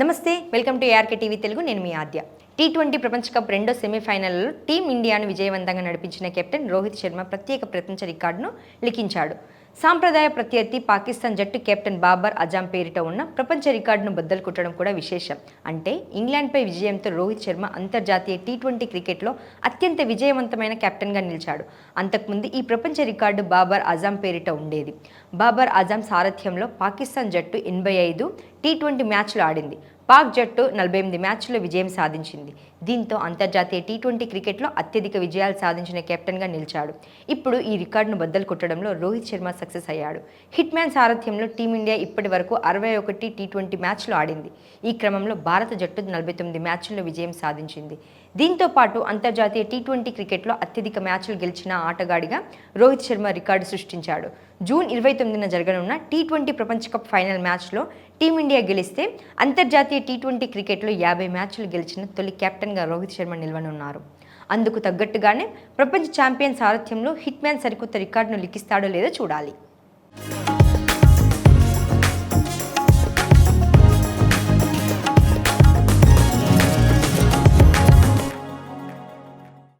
నమస్తే welcome to ARK TV Telugu నేను మీ ఆద్య. టీ ట్వంటీ ప్రపంచ కప్ రెండో సెమీఫైనల్లో టీం ఇండియాను విజయవంతంగా నడిపించిన కెప్టెన్ రోహిత్ శర్మ ప్రత్యేక ప్రపంచ రికార్డును లిఖించాడు. సాంప్రదాయ ప్రత్యర్థి పాకిస్తాన్ జట్టు కెప్టెన్ బాబర్ అజాం పేరిట ఉన్న ప్రపంచ రికార్డును బద్దలు కొట్టడం కూడా విశేషం. అంటే ఇంగ్లాండ్పై విజయంతో రోహిత్ శర్మ అంతర్జాతీయ టీ ట్వంటీ క్రికెట్లో అత్యంత విజయవంతమైన కెప్టెన్గా నిలిచాడు. అంతకుముందు ఈ ప్రపంచ రికార్డు బాబర్ అజాం పేరిట ఉండేది. బాబర్ అజాం సారథ్యంలో పాకిస్తాన్ జట్టు ఎనభై ఐదు టీ ట్వంటీ మ్యాచ్లు ఆడింది. పాక్ జట్టు నలభై ఎనిమిది మ్యాచ్ల్లో విజయం సాధించింది. దీంతో అంతర్జాతీయ టీ ట్వంటీ క్రికెట్లో అత్యధిక విజయాలు సాధించిన కెప్టెన్గా నిలిచాడు. ఇప్పుడు ఈ రికార్డును బద్దలు కొట్టడంలో రోహిత్ శర్మ సక్సెస్ అయ్యాడు. హిట్ మ్యాన్ సారథ్యంలో టీమిండియా ఇప్పటి వరకు అరవై ఒకటి టీ ట్వంటీ మ్యాచ్లు ఆడింది. ఈ క్రమంలో భారత జట్టు నలభై తొమ్మిది మ్యాచ్ల్లో విజయం సాధించింది. దీంతో పాటు అంతర్జాతీయ టీ ట్వంటీ క్రికెట్లో అత్యధిక మ్యాచ్లు గెలిచిన ఆటగాడిగా రోహిత్ శర్మ రికార్డు సృష్టించాడు. జూన్ ఇరవై తొమ్మిదిన జరగనున్న టీ ట్వంటీ ప్రపంచ కప్ ఫైనల్ మ్యాచ్లో టీమిండియా గెలిస్తే అంతర్జాతీయ టీ ట్వంటీ క్రికెట్లో యాభై మ్యాచ్లు గెలిచిన తొలి కెప్టెన్గా రోహిత్ శర్మ నిలవనున్నారు. అందుకు తగ్గట్టుగానే ప్రపంచ ఛాంపియన్ సారథ్యంలో హిట్ మ్యాన్ సరికొత్త రికార్డును లిఖిస్తాడో లేదో చూడాలి.